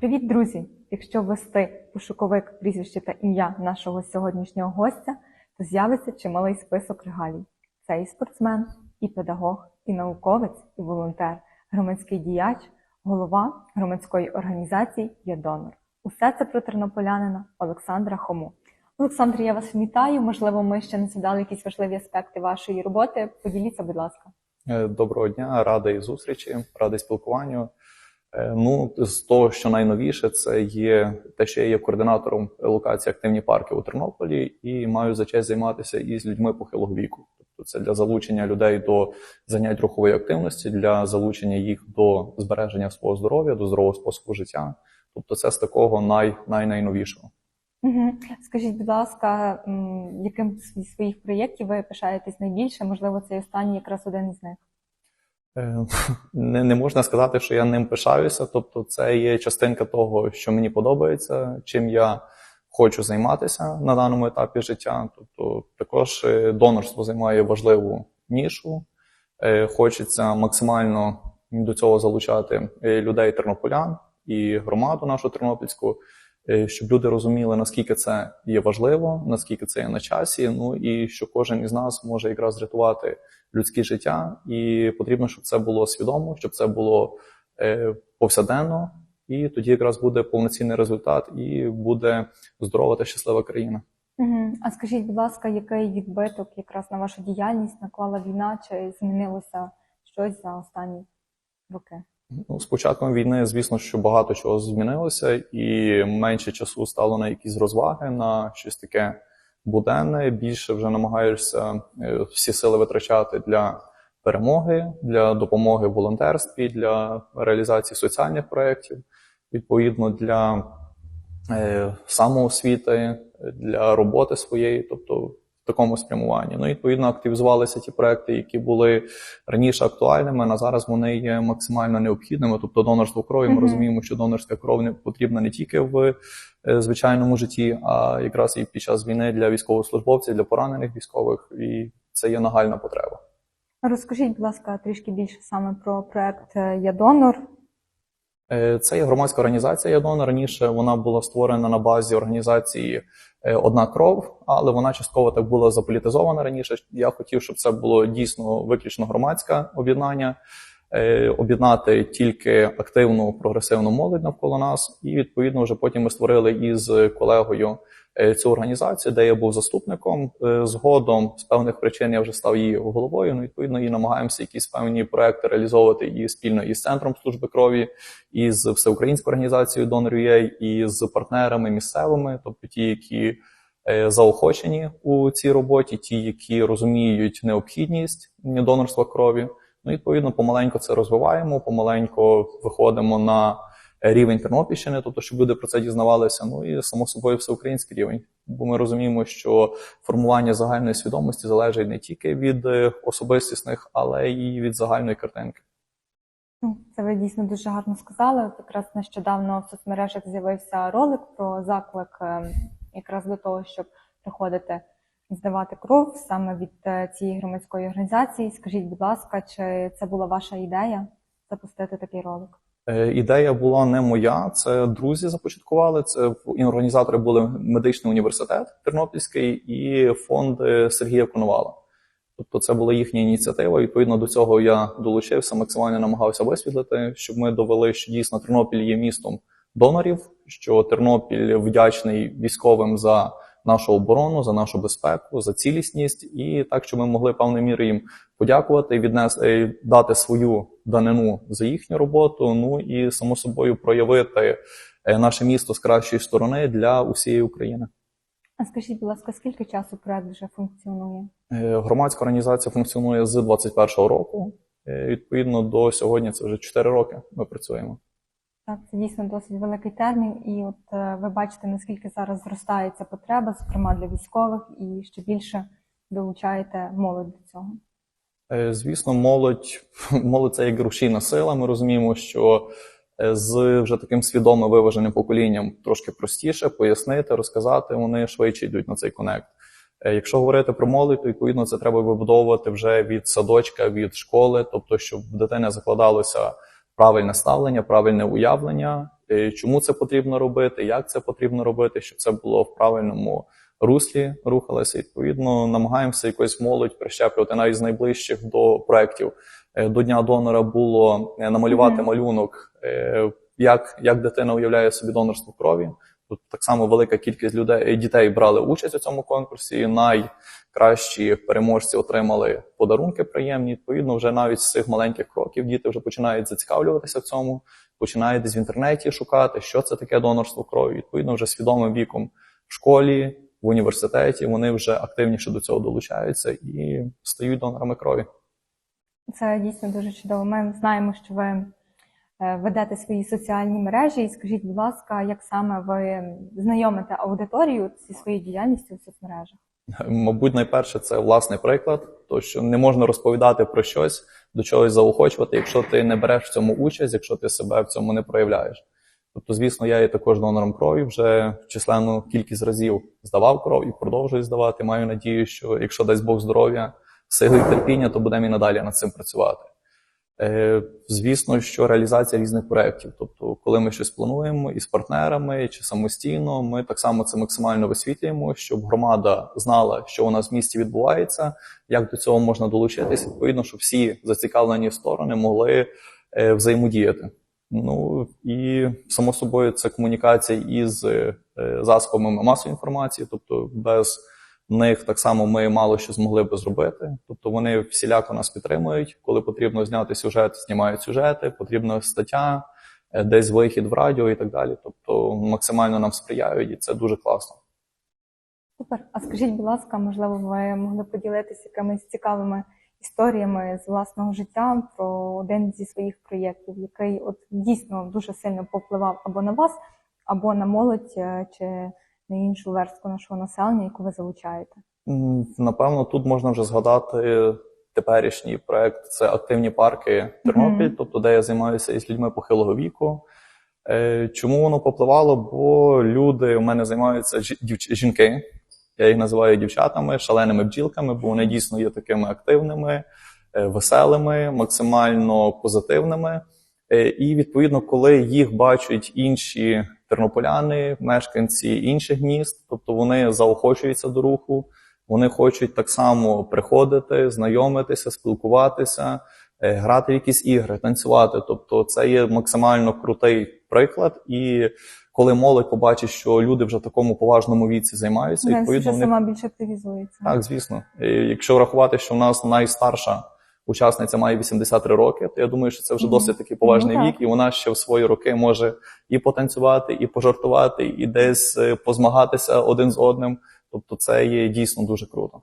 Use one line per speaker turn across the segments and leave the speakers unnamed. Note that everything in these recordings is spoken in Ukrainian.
Привіт, друзі! Якщо ввести пошуковик прізвище та ім'я нашого сьогоднішнього гостя, то з'явиться чималий список регалій. Це і спортсмен, і педагог, і науковець, і волонтер, громадський діяч, голова громадської організації «Є донор». Усе це про тернополянина Олександра Хому. Олександр, я вас вітаю. Можливо, ми ще не згадали якісь важливі аспекти вашої роботи. Поділіться, будь ласка.
Е, Доброго дня, радий зустрічі, радий спілкуванню. Е, Ну, з того, що найновіше, це є те, що я є координатором локації активні парки у Тернополі і маю за честь займатися із людьми похилого віку. Тобто це для залучення людей до занять рухової активності, для залучення їх до збереження свого здоров'я, до здорового способу життя. Тобто, це з такого най, най найновішого.
Угу. Скажіть, будь ласка, яким з своїх проєктів ви пишаєтесь найбільше? Можливо, цей останній якраз один із них.
Е, Не, не можна сказати, що я ним пишаюся. Тобто, це є частинка того, що мені подобається, чим я хочу займатися на даному етапі життя. Тобто, також е, донорство займає важливу нішу. Е, Хочеться максимально до цього залучати людей тернополян і громаду нашу тернопільську, щоб люди розуміли, наскільки це є важливо, наскільки це є на часі. Ну і що кожен із нас може якраз рятувати людське життя, і потрібно, щоб це було свідомо, щоб це було е, повсяденно, і тоді якраз буде повноцінний результат, і буде здорова та щаслива країна.
Угу. А скажіть, будь ласка, який відбиток якраз на вашу діяльність наклала війна, чи змінилося щось за останні роки?
Ну, з початком війни, звісно, що багато чого змінилося, і менше часу стало на якісь розваги, на щось таке буденне. Більше вже намагаєшся е, всі сили витрачати для перемоги, для допомоги в волонтерстві, для реалізації соціальних проєктів, відповідно для е, самоосвіти, для роботи своєї, тобто такому спрямуванні. Ну, і, відповідно, активізувалися ті проекти, які були раніше актуальними, на зараз вони є максимально необхідними. Тобто донорство крові. Ми
Мгм.
розуміємо, що донорська кров не потрібна не тільки в е, звичайному житті, а якраз і під час війни для військовослужбовців, для поранених військових, і це є нагальна потреба.
Розкажіть, будь ласка, трішки більше саме про проект е, Я донор.
Е, Це є громадська організація «Ядон». Раніше вона була створена на базі організації е, Одна кров, але вона частково так була заполітизована раніше. Я хотів, щоб це було дійсно виключно громадське об'єднання, об'єднати тільки активну прогресивну молодь навколо нас. І відповідно вже потім ми створили із колегою е, цю організацію, де я був заступником. Е, Згодом з певних причин я вже став її головою. Ну, відповідно, і намагаємося якісь певні проекти реалізовувати і спільно із центром служби крові, і з всеукраїнською організацією Donor.ua, і з партнерами місцевими, тобто ті, які е, заохочені у цій роботі, ті, які розуміють необхідність донорства крові. Ну, відповідно, помаленьку це розвиваємо, помаленьку виходимо на рівень Тернопільщини, тобто, щоб люди про це дізнавалися. Ну і само собою всеукраїнський рівень. Бо ми розуміємо, що формування загальної свідомості залежить не тільки від е, особистісних, але й від загальної картинки.
Ну, це ви дійсно дуже гарно сказали. Якраз нещодавно в соцмережах з'явився ролик про заклик е, якраз до того, щоб приходити здавати кров саме від е, цієї громадської організації. Скажіть, будь ласка, чи це була ваша ідея запустити такий ролик?
Е, Ідея була не моя, це друзі започаткували. Це організатори були медичний університет Тернопільський і фонд Сергія Коновала. Тобто це була їхня ініціатива. Відповідно до цього я долучився, максимально намагався висвітлити, щоб ми довели, що дійсно Тернопіль є містом донорів, що Тернопіль вдячний військовим за нашу оборону, за нашу безпеку, за цілісність, і так, щоб ми могли певною мірою їм подякувати, віднести, дати свою данину за їхню роботу. Ну і само собою проявити е, наше місто з кращої сторони для усієї України.
А скажіть, будь ласка, скільки часу проект вже функціонує?
Е, Громадська організація функціонує з 21-го року. Е, Відповідно до сьогодні це вже 4 роки. Ми працюємо.
Так, це дійсно досить великий термін, і от е, ви бачите, наскільки зараз зростає ця потреба, зокрема для військових, і ще більше долучаєте молодь до цього.
Е, Звісно, молодь, молодь це як рушійна сила. Ми розуміємо, що е, з вже таким свідомим виваженим поколінням трошки простіше пояснити, розказати. Вони швидше йдуть на цей конект. Е, Якщо говорити про молодь, то відповідно це треба вибудовувати вже від садочка, від школи, тобто, щоб в дитини закладалося правильне ставлення, правильне уявлення е, чому це потрібно робити, як це потрібно робити, щоб це було в правильному руслі рухалося. Відповідно, намагаємося якось молодь прищеплювати навіть з найближчих до проєктів. Е, До дня донора було намалювати намалювати
Мгм.
малюнок, е, як, як дитина уявляє собі донорство крові. Тут так само велика кількість людей дітей брали участь у цьому конкурсі. Найкращі переможці отримали подарунки приємні. Відповідно, вже навіть з цих маленьких кроків діти вже починають зацікавлюватися в цьому, починають десь в інтернеті шукати, що це таке донорство крові. Відповідно, вже свідомим віком в школі, в університеті вони вже активніше до цього долучаються і стають донорами крові.
Це дійсно дуже чудово. Ми знаємо, що ви ведете свої соціальні мережі. І скажіть, будь ласка, як саме ви знайомите аудиторію зі своєю діяльністю в соцмережах?
Мабуть, найперше це власний приклад, то що не можна розповідати про щось, до чогось заохочувати, якщо ти не береш в цьому участь, якщо ти себе в цьому не проявляєш. Тобто, звісно, я є також донором крові, вже численну кількість разів здавав кров і продовжую здавати. Маю надію, що якщо дасть Бог здоров'я, сили і терпіння, то будемо і надалі над цим працювати. Е, Звісно, що реалізація різних проєктів. Тобто, коли ми щось плануємо із партнерами чи самостійно, ми так само це максимально висвітлюємо, щоб громада знала, що у нас в місті відбувається, як до цього можна долучитись. Відповідно, щоб всі зацікавлені сторони могли е, взаємодіяти. Ну і само собою це комунікація із е, засобами масової інформації, тобто без них так само ми мало що змогли би зробити. Тобто вони всіляко нас підтримують. Коли потрібно зняти сюжет, знімають сюжети, потрібна стаття, е, десь вихід в радіо і так далі. Тобто максимально нам сприяють, і це дуже класно.
Супер. А скажіть, будь ласка, можливо, ви могли поділитися якимись цікавими історіями з власного життя про один зі своїх проєктів, який от дійсно дуже сильно повпливав або на вас, або на молодь е, чи на іншу верстку нашого населення, яку ви залучаєте?
Напевно, тут можна вже згадати теперішній проект це активні парки Тернопіль,
Мгм.
тобто де я займаюся із людьми похилого віку. Е, Чому воно попливало? Бо люди у мене займаються жінки. Я їх називаю дівчатами, шаленими бджілками, бо вони дійсно є такими активними, е, веселими, максимально позитивними. Е, І відповідно, коли їх бачать інші тернополяни, мешканці інших міст, тобто вони заохочуються до руху, вони хочуть так само приходити, знайомитися, спілкуватися, е, грати в якісь ігри, танцювати. Тобто, це є максимально крутий приклад. І коли молодь побачить, що люди вже в такому поважному віці займаються, відповідно вони
сама більше активізується.
так, звісно. І Якщо врахувати, що в нас найстарша учасниця має 83 роки, то я думаю, що це вже досить такий поважний
Ну, так.
вік, і вона ще в свої роки може і потанцювати, і пожартувати, і десь е, позмагатися один з одним. Тобто, це є дійсно дуже круто.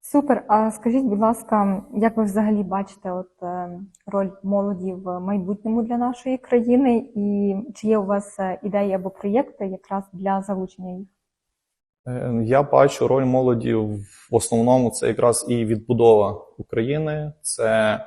Супер. А скажіть, будь ласка, як ви взагалі бачите от, е, роль молоді в майбутньому для нашої країни? І чи є у вас е, ідеї або проєкти якраз для залучення їх?
Е, Я бачу роль молоді в основному це якраз і відбудова України, це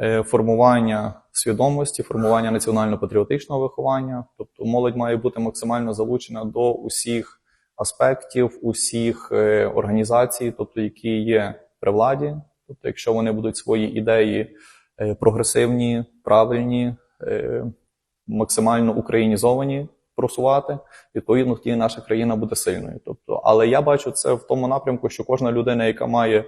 е, формування свідомості, формування національно-патріотичного виховання. Тобто молодь має бути максимально залучена до усіх аспектів, усіх е, організацій, тобто які є при владі. Тобто, якщо вони будуть свої ідеї е, прогресивні, правильні, максимально українізовані просувати, відповідно, тоді наша країна буде сильною. Тобто, але я бачу це в тому напрямку, що кожна людина, яка має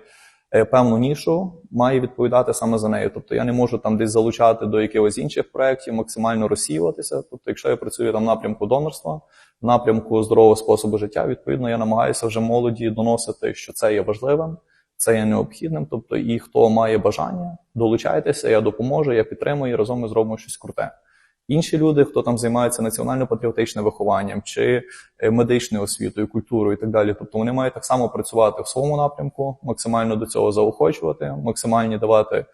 е, певну нішу, має відповідати саме за нею. Тобто я не можу там десь залучати до якихось інших проєктів, максимально розсіюватися. Тобто, якщо я працюю там в напрямку донорства, в напрямку здорового способу життя, відповідно, я намагаюся вже молоді доносити, що це є важливим. Це є необхідним, тобто, і хто має бажання, долучайтеся, я допоможу, я підтримую, і разом ми зробимо щось круте. Інші люди, хто там займається національно-патріотичним вихованням чи е, медичною освітою, культурою і так далі. Тобто вони мають так само працювати в своєму напрямку, максимально до цього заохочувати, максимальні давати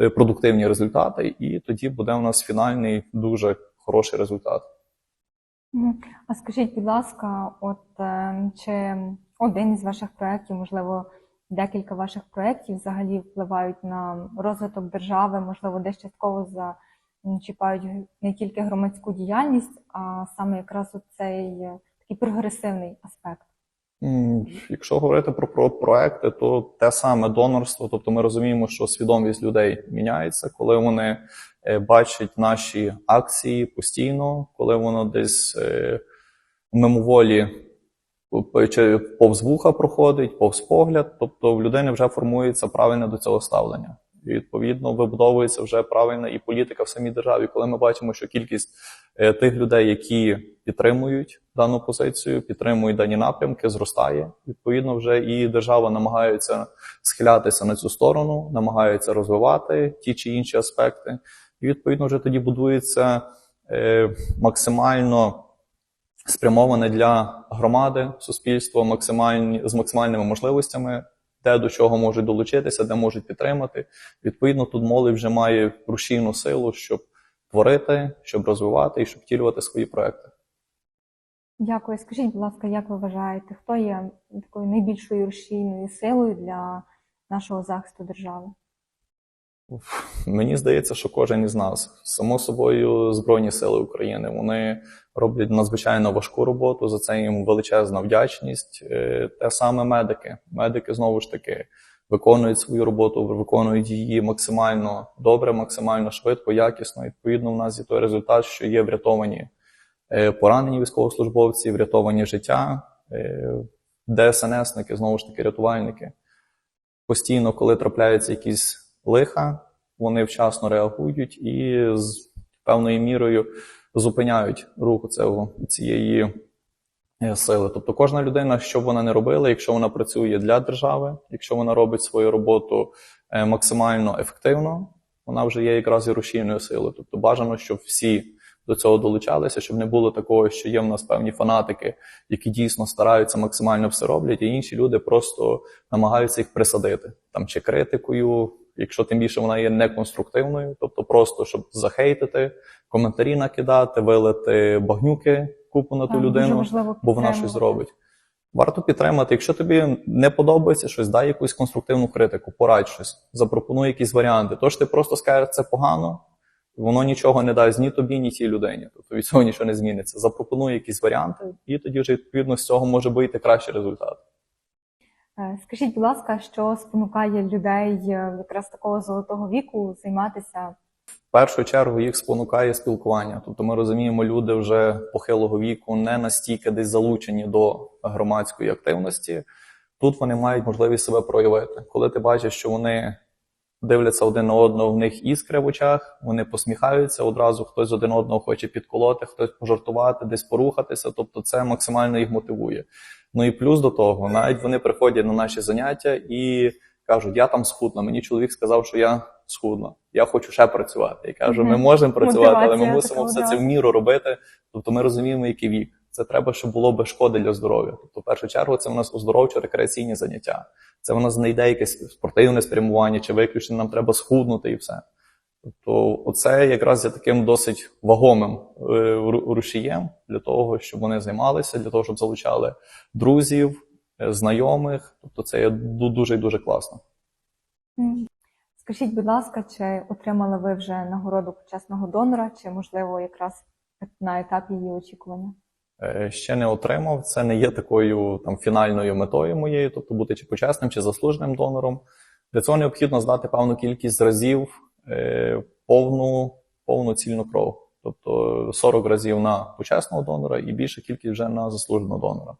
е, продуктивні результати, і тоді буде у нас фінальний дуже хороший результат.
А скажіть, будь ласка, от е, чи один із ваших проєктів, можливо, декілька ваших проєктів взагалі впливають на розвиток держави, можливо, десь частково за чіпають не тільки громадську діяльність, а саме якраз цей такий прогресивний аспект?
Якщо говорити про, про проекти, то те саме донорство. Тобто ми розуміємо, що свідомість людей міняється, коли вони е, бачать наші акції постійно, коли воно десь е, мимоволі повз вуха проходить, повз погляд. Тобто в людини вже формується правильне до цього ставлення. І відповідно вибудовується вже правильна і політика в самій державі. Коли ми бачимо, що кількість е, тих людей, які підтримують дану позицію, підтримують дані напрямки, зростає. Відповідно, вже і держава намагається схилятися на цю сторону, намагається розвивати ті чи інші аспекти. І відповідно вже тоді будується е, максимально спрямоване для громади, суспільства, максимальні з максимальними можливостями, де до чого можуть долучитися, де можуть підтримати. Відповідно, тут молодь вже має рушійну силу, щоб творити, щоб розвивати і щоб втілювати свої проекти.
Дякую. Скажіть, будь ласка, як ви вважаєте, хто є такою найбільшою рушійною силою для нашого захисту держави?
Мені здається, що кожен із нас, само собою, Збройні Сили України, вони роблять надзвичайно важку роботу. За це їм величезна вдячність. Е, Те саме медики. Медики знову ж таки виконують свою роботу, виконують її максимально добре, максимально швидко, якісно. Відповідно, в нас є той результат, що є врятовані е, поранені військовослужбовці, врятовані життя, е, ДСНСники, знову ж таки, рятувальники. Постійно, коли трапляються якісь лиха, вони вчасно реагують і з певною мірою зупиняють рух цього, цієї е, сили. Тобто кожна людина, що б вона не робила, якщо вона працює для держави, якщо вона робить свою роботу е, максимально ефективно, вона вже є якраз і рушійною силою. Тобто бажано, щоб всі до цього долучалися, щоб не було такого, що є в нас певні фанатики, які дійсно стараються максимально все роблять, а інші люди просто намагаються їх присадити там чи критикою, якщо тим більше вона є неконструктивною, тобто просто щоб захейтити, коментарі накидати, вилити багнюки купу на ту
Так,
людину, бо вона щось зробить. Варто підтримати. Якщо тобі не подобається щось, дай якусь конструктивну критику, порадь щось, запропонуй якісь варіанти. Тож ти просто скажеш, це погано, воно нічого не дасть ні тобі, ні тій людині. Тобто від цього нічого не зміниться. Запропонуй якісь варіанти, і тоді вже відповідно з цього може вийти кращий результат.
Е, Скажіть, будь ласка, що спонукає людей е, якраз такого золотого віку займатися
В першу чергу їх спонукає спілкування. Тобто ми розуміємо, люди вже похилого віку не настільки десь залучені до громадської активності. Тут вони мають можливість себе проявити. Коли ти бачиш, що вони дивляться один на одного, в них іскри в очах, вони посміхаються одразу, хтось один одного хоче підколоти, хтось пожартувати, десь порухатися. Тобто це максимально їх мотивує. Ну і плюс до того, навіть вони приходять на наші заняття і кажуть: я там схудна. Мені чоловік сказав, що я схудна. Я хочу ще працювати. Я кажу, ми можемо працювати, але ми мусимо все це в міру робити. Тобто ми розуміємо, який вік. Це треба, щоб було без шкоди для здоров'я. Тобто, в першу чергу, це у нас оздоровчо-рекреаційні заняття. Це у нас не якесь спортивне спрямування чи виключно нам треба схуднути і все. Тобто, оце якраз є таким досить вагомим е, рушієм для того, щоб вони займалися, для того, щоб залучали друзів, е, знайомих. Тобто, це є дуже і дуже класно.
Скажіть, будь ласка, чи отримали ви вже нагороду почесного донора, чи можливо якраз на етапі її очікування?
Е, Ще не отримав. Це не є такою там фінальною метою моєю, тобто бути чи почесним, чи заслуженим донором. Для цього необхідно здати певну кількість разів е, повну, повну цільну кров. Тобто 40 разів на почесного донора і більша кількість вже на заслуженого донора.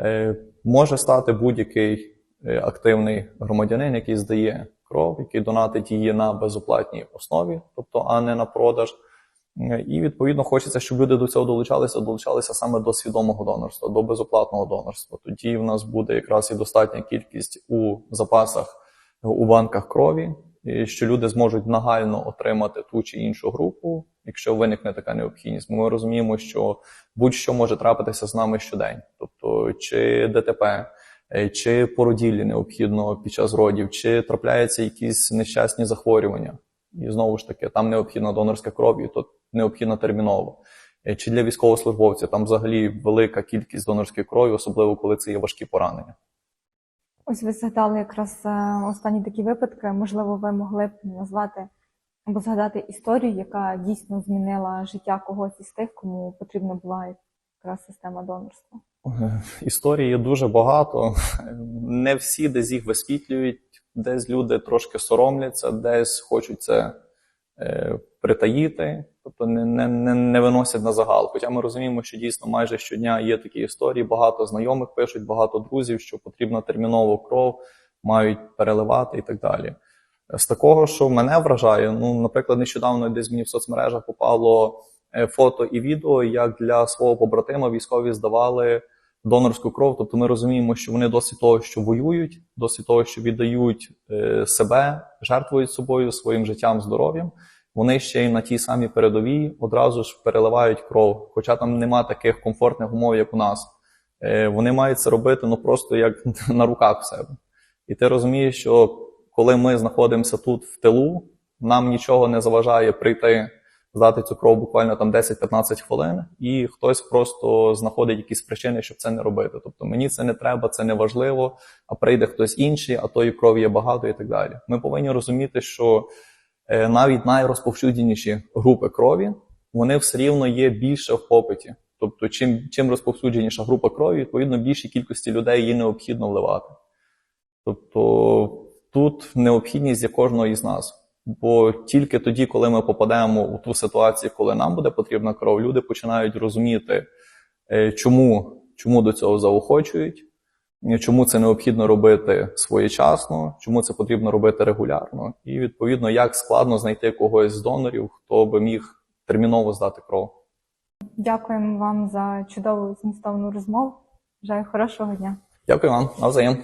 Е, може стати будь-який активний громадянин, який здає кров, який донатить її на безоплатній основі, тобто а не на продаж. Е, І відповідно хочеться, щоб люди до цього долучалися, долучалися саме до свідомого донорства, до безоплатного донорства. Тоді в нас буде якраз і достатня кількість у запасах у банках крові, що люди зможуть нагально отримати ту чи іншу групу, якщо виникне така необхідність. Ми розуміємо, що будь-що може трапитися з нами щодень, тобто чи ДТП. е, Чи породіллі необхідно під час родів, чи трапляються якісь нещасні захворювання, і знову ж таки, там необхідна донорська кров, і тут необхідно терміново. Е, Чи для військовослужбовців там взагалі велика кількість донорської крові, особливо коли це є важкі поранення.
Ось ви згадали якраз е, останні такі випадки. Можливо, ви могли б назвати або згадати історію, яка дійсно змінила життя когось із тих, кому потрібна була якраз система донорства.
Е, Історії дуже багато. Не всі десь їх висвітлюють, десь люди трошки соромляться, десь хочуть це притаїти, тобто не, не, не, не виносять на загал. Хоча ми розуміємо, що дійсно майже щодня є такі історії, багато знайомих пишуть, багато друзів, що потрібна терміново кров, мають переливати і так далі. З такого, що мене вражає, ну, наприклад, нещодавно десь мені в соцмережах попало е, фото і відео, як для свого побратима військові здавали донорську кров. Тобто ми розуміємо, що вони досить того, що воюють, досить того, що віддають е, себе, жертвують собою, своїм життям, здоров'ям. Вони ще й на тій самій передовій одразу ж переливають кров, хоча там нема таких комфортних умов, як у нас. Е, Вони мають це робити ну просто як на руках в себе. І ти розумієш, що коли ми знаходимося тут в тилу, нам нічого не заважає прийти, здати цю кров буквально там 10-15 хвилин, і хтось просто знаходить якісь причини, щоб це не робити. Тобто мені це не треба, це не важливо, а прийде хтось інший, а тої крові є багато і так далі. Ми повинні розуміти, що навіть найрозповсюдженіші групи крові, вони все рівно є більше в попиті. Тобто, чим, чим розповсюдженіша група крові, відповідно більшій кількості людей її необхідно вливати. Тобто тут необхідність є кожного із нас. Бо тільки тоді, коли ми попадемо у ту ситуацію, коли нам буде потрібна кров, люди починають розуміти, е, чому, чому до цього заохочують, е, чому це необхідно робити своєчасно, чому це потрібно робити регулярно, і відповідно, як складно знайти когось з донорів, хто би міг терміново здати кров.
Дякуємо вам за чудову змістовну розмову. Бажаю хорошого дня.
Дякую вам, навзаєм.